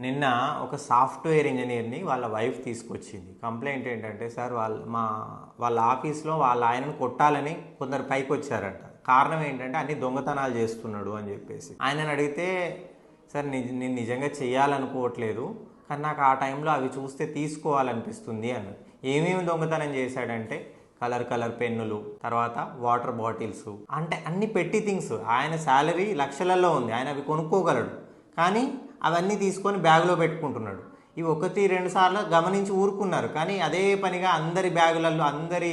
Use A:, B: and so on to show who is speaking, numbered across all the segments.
A: నిన్న ఒక సాఫ్ట్వేర్ ఇంజనీర్ని వాళ్ళ వైఫ్ తీసుకొచ్చింది. కంప్లైంట్ ఏంటంటే సార్ వాళ్ళ మా వాళ్ళ ఆఫీస్లో వాళ్ళ ఆయనను కొట్టాలని కొందరు పైకి వచ్చారంట కారణం ఏంటంటే అన్ని దొంగతనాలు చేస్తున్నాడు అని చెప్పేసి. ఆయనను అడిగితే సార్ నిజ నేను నిజంగా చేయాలనుకోవట్లేదు కానీ నాకు ఆ టైంలో అవి చూస్తే తీసుకోవాలనిపిస్తుంది అన్నాడు ఏమేమి దొంగతనం చేశాడంటే కలర్ కలర్ పెన్నులు తర్వాత వాటర్ బాటిల్స్ అంటే అన్ని పెట్టి థింగ్స్. ఆయన శాలరీ లక్షలలో ఉంది. ఆయన అవి కొనుక్కోగలడు. కానీ అవన్నీ తీసుకొని బ్యాగులో పెట్టుకుంటున్నాడు. ఇవి ఒకటి రెండు సార్లు గమనించి ఊరుకున్నారు. కానీ అదే పనిగా అందరి బ్యాగులలో అందరి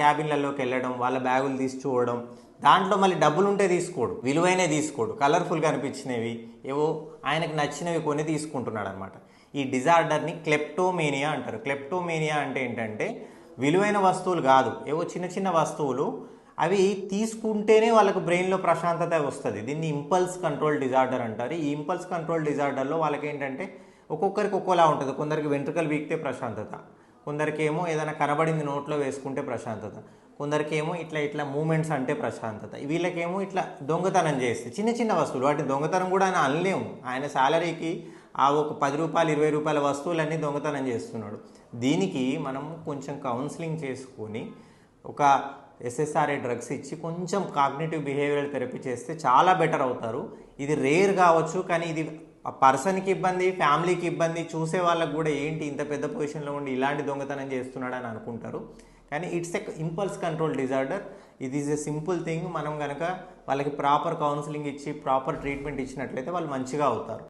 A: క్యాబిన్లలోకి వెళ్ళడం వాళ్ళ బ్యాగులు తీసి చూడడం దాంట్లో మళ్ళీ డబ్బులు ఉంటే తీసుకోడు విలువైన తీసుకోడు కలర్ఫుల్గా అనిపించినవి ఏవో ఆయనకు నచ్చినవి కొని తీసుకుంటున్నాడు అనమాట ఈ డిజార్డర్ని క్లెప్టోమేనియా అంటారు. క్లెప్టోమేనియా అంటే ఏంటంటే విలువైన వస్తువులు కాదు ఏవో చిన్న చిన్న వస్తువులు అవి తీసుకుంటేనే వాళ్ళకు బ్రెయిన్లో ప్రశాంతత వస్తుంది. దీన్ని ఇంపల్స్ కంట్రోల్ డిజార్డర్ అంటారు. ఈ ఇంపల్స్ కంట్రోల్ డిజార్డర్లో వాళ్ళకి ఏంటంటే ఒక్కొక్కరికి ఒక్కోలా ఉంటుంది. కొందరికి వెంట్రుకలు వీక్తే ప్రశాంతత. కొందరికి ఏమో ఏదైనా కనబడింది నోట్లో వేసుకుంటే ప్రశాంతత. కొందరికి ఏమో ఇట్లా ఇట్లా మూమెంట్స్ అంటే ప్రశాంతత. వీళ్ళకేమో ఇట్లా దొంగతనం చేస్తే చిన్న చిన్న వస్తువులు. వాటిని దొంగతనం కూడా ఆయన అనలేము. ఆయన శాలరీకి ఆ ఒక పది రూపాయలు ఇరవై రూపాయల వస్తువులన్నీ దొంగతనం చేస్తున్నాడు. దీనికి మనం కొంచెం కౌన్సిలింగ్ చేసుకొని ఒక ఎస్ఎస్ఆర్ఏ డ్రగ్స్ ఇచ్చి కొంచెం కాగ్నేటివ్ బిహేవియర్ థెరపీ చేస్తే చాలా బెటర్ అవుతారు. ఇది రేర్ కావచ్చు కానీ ఇది ఆ పర్సన్కి ఇబ్బంది ఫ్యామిలీకి ఇబ్బంది చూసే వాళ్ళకి కూడా ఏంటి ఇంత పెద్ద పొజిషన్లో ఉండి ఇలాంటి దొంగతనం చేస్తున్నాడని అని అనుకుంటారు. కానీ it's a impulse control disorder ఇది ఈజ్ ఎ సింపుల్ థింగ్ మనం కనుక వాళ్ళకి ప్రాపర్ కౌన్సిలింగ్ ఇచ్చి ప్రాపర్ ట్రీట్మెంట్ ఇచ్చినట్లయితే వాళ్ళు మంచిగా అవుతారు.